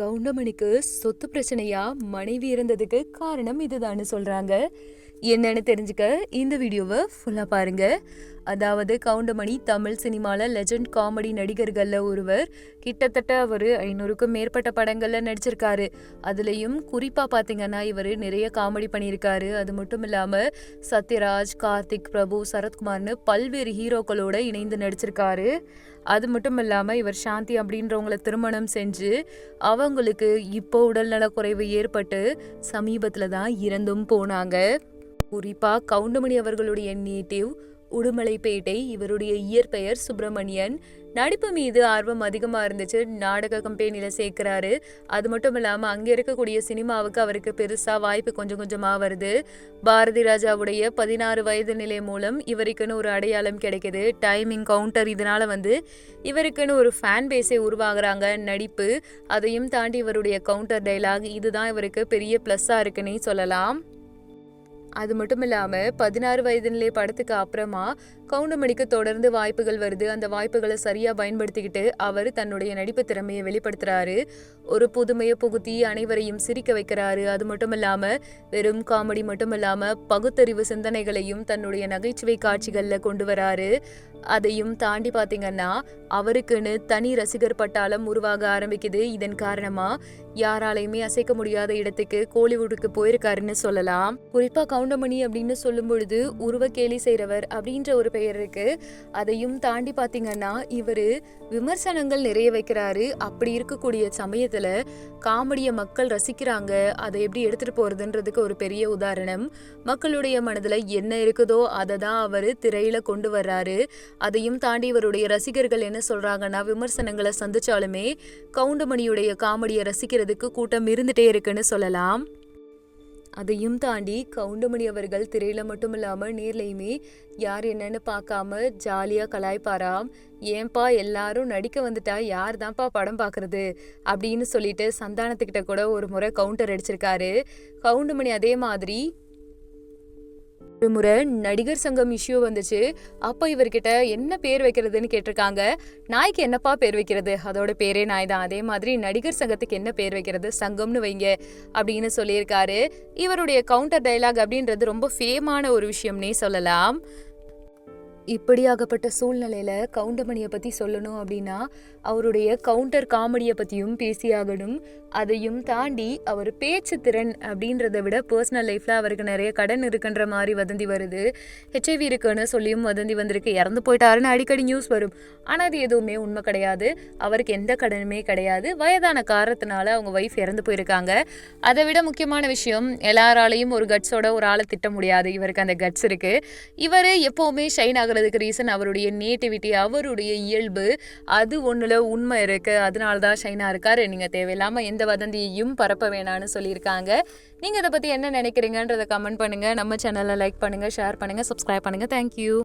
கவுண்டமணிக்கு சொத்து பிரச்சனையா மனைவி இருந்ததுக்கு காரணம் இதுதான்னு சொல்றாங்க. என்னன்னு தெரிஞ்சுக்க இந்த வீடியோவை ஃபுல்லாக பாருங்க. அதாவது கவுண்டமணி தமிழ் சினிமாவில் லெஜண்ட் காமெடி நடிகர்களில் ஒருவர். கிட்டத்தட்ட அவர் ஐநூறுக்கும் மேற்பட்ட படங்களில் நடிச்சிருக்காரு. அதுலேயும் குறிப்பாக பார்த்தீங்கன்னா இவர் நிறைய காமெடி பண்ணியிருக்காரு. அது மட்டும் இல்லாமல் சத்யராஜ் கார்த்திக் பிரபு சரத்குமார்னு பல்வேறு ஹீரோக்களோடு இணைந்து நடிச்சிருக்காரு. அது மட்டும் இல்லாமல் இவர் சாந்தி அப்படின்றவங்கள திருமணம் செஞ்சு அவங்களுக்கு இப்போ உடல்நலக்குறைவு ஏற்பட்டு சமீபத்தில் தான் இறந்தும் போனாங்க. குறிப்பா கவுண்டமணி அவர்களுடைய நேட்டிவ் உடுமலைப்பேட்டை இவருடைய இயற்பெயர் சுப்பிரமணியன். நடிப்பு மீது ஆர்வம் அதிகமாக இருந்துச்சு. நாடக கம்பெனியில் சேர்க்குறாரு. அது மட்டும் இல்லாமல் அங்கே இருக்கக்கூடிய சினிமாவுக்கு அவருக்கு பெருசாக வாய்ப்பு கொஞ்சம் கொஞ்சமாக வருது. பாரதி ராஜாவுடைய பதினாறு வயது நிலை மூலம் இவருக்குன்னு ஒரு அடையாளம் கிடைக்குது. டைமிங் கவுண்டர் இதனால் வந்து இவருக்குன்னு ஒரு ஃபேன் பேஸே உருவாகிறாங்க. நடிப்பு அதையும் தாண்டி இவருடைய கவுண்டர் டைலாக் இதுதான் இவருக்கு பெரிய ப்ளஸ்ஸாக இருக்குன்னே சொல்லலாம். அது மட்டும் இல்லாமல் பதினாறு வயதுநிலை படத்துக்கு அப்புறமா கவுண்டமணிக்கு தொடர்ந்து வாய்ப்புகள் வருது. அந்த வாய்ப்புகளை சரியாக பயன்படுத்திக்கிட்டு அவர் தன்னுடைய நடிப்பு திறமையை வெளிப்படுத்துறாரு. ஒரு புதுமையை புகுத்தி அனைவரையும் சிரிக்க வைக்கிறாரு. அது மட்டும் இல்லாமல் வெறும் காமெடி மட்டும் இல்லாமல் பகுத்தறிவு சிந்தனைகளையும் தன்னுடைய நகைச்சுவை காட்சிகளில் கொண்டு வராரு. அதையும் தாண்டி பார்த்தீங்கன்னா அவருக்குன்னு தனி ரசிகர் பட்டாளம் உருவாக ஆரம்பிக்குது. இதன் காரணமா யாராலையுமே அசைக்க முடியாத இடத்துக்கு கோலிவுட்டுக்கு போயிருக்காருன்னு சொல்லலாம். குறிப்பா கவுண்டமணி அப்படின்னு சொல்லும் பொழுது உருவ கேலி செய்றவர் அப்படின்ற ஒரு பெயர் இருக்கு. அதையும் தாண்டி பாத்தீங்கன்னா இவரு விமர்சனங்கள் நிறைய வைக்கிறாரு. அப்படி இருக்கக்கூடிய சமயத்துல காமெடியை மக்கள் ரசிக்கிறாங்க. அதை எப்படி எடுத்துட்டு போறதுன்றதுக்கு ஒரு பெரிய உதாரணம். மக்களுடைய மனதுல என்ன இருக்குதோ அதை தான் அவர் திரையில கொண்டு வர்றாரு. அதையும் தாண்டி இவருடைய ரசிகர்கள் என்ன சொல்றாங்கன்னா விமர்சனங்களை சந்திச்சாலுமே கவுண்டமணியுடைய காமெடியை ரசிக்கிறதுக்கு கூட்டம் இருந்துட்டே இருக்குன்னு சொல்லலாம். அதையும் தாண்டி கவுண்டமணி அவர்கள் திரையில மட்டும் இல்லாம நேர்லையுமே யார் என்னன்னு பார்க்காம ஜாலியா கலாய்ப்பாராம். ஏன்பா எல்லாரும் நடிக்க வந்துட்டா யார் தான்ப்பா படம் பார்க்கறது அப்படின்னு சொல்லிட்டு சந்தானத்துக்கிட்ட கூட ஒரு முறை கவுண்டர் அடிச்சிருக்காரு. கவுண்டமணி அதே மாதிரி ஒரு முறை நடிகர் சங்கம் இஷ்யூ வந்துச்சு. அப்போ இவர்கிட்ட என்ன பேர் வைக்கிறதுன்னு கேட்டிருக்காங்க. நாய்க்கு என்னப்பா பேர் வைக்கிறது? அதோட பேரே நாய் தான் அதே மாதிரி நடிகர் சங்கத்துக்கு என்ன பேர் வைக்கிறது? சங்கம்னு வைங்க அப்படின்னு சொல்லியிருக்காரு. இவருடைய கவுண்டர் டைலாக் அப்படின்றது ரொம்ப ஃபேமான ஒரு விஷயம்னே சொல்லலாம். இப்படியாகப்பட்ட சூழ்நிலையில் கவுண்டமணியை பற்றி சொல்லணும் அப்படின்னா அவருடைய கவுண்டர் காமெடியை பற்றியும் பேசியாகணும் அதையும் தாண்டி அவர் பேச்சு திறன் அப்படின்றத விட பர்சனல் லைஃப்பில் அவருக்கு நிறைய கடன் இருக்குன்ற மாதிரி வதந்தி வருது. ஹெச்ஐவி இருக்குன்னு சொல்லியும் வதந்தி வந்திருக்கு. இறந்து போயிட்டாருன்னு அடிக்கடி நியூஸ் வரும். ஆனால் அது எதுவுமே உண்மை கிடையாது. அவருக்கு எந்த கடனுமே கிடையாது. வயதான காரணத்தினால அவங்க ஒய்ஃப் இறந்து போயிருக்காங்க. அதை விட முக்கியமான விஷயம் எல்லாராலையும் ஒரு கட்ஸோட ஒரு ஆளை திட்ட முடியாது. இவருக்கு அந்த கட்ஸ் இருக்குது இவர் எப்போவுமே ஷைன் ஆகுறதுக்கு ரீசன் அவருடைய நேட்டிவிட்டி அவருடைய இயல்பு அது ஒன்றில் உண்மை இருக்குது அதனால தான் ஷைனாக இருக்கார். நீங்கள் தேவையில்லாமல் எந்த வதந்தியையும் பரப்ப வேணாம்னு சொல்லியிருக்காங்க. நீங்கள் இதை பற்றி என்ன நினைக்கிறீங்கன்றத கமெண்ட் பண்ணுங்கள் நம்ம சேனலை லைக் பண்ணுங்கள் ஷேர் பண்ணுங்கள் சப்ஸ்கிரைப் பண்ணுங்கள் தேங்க்யூ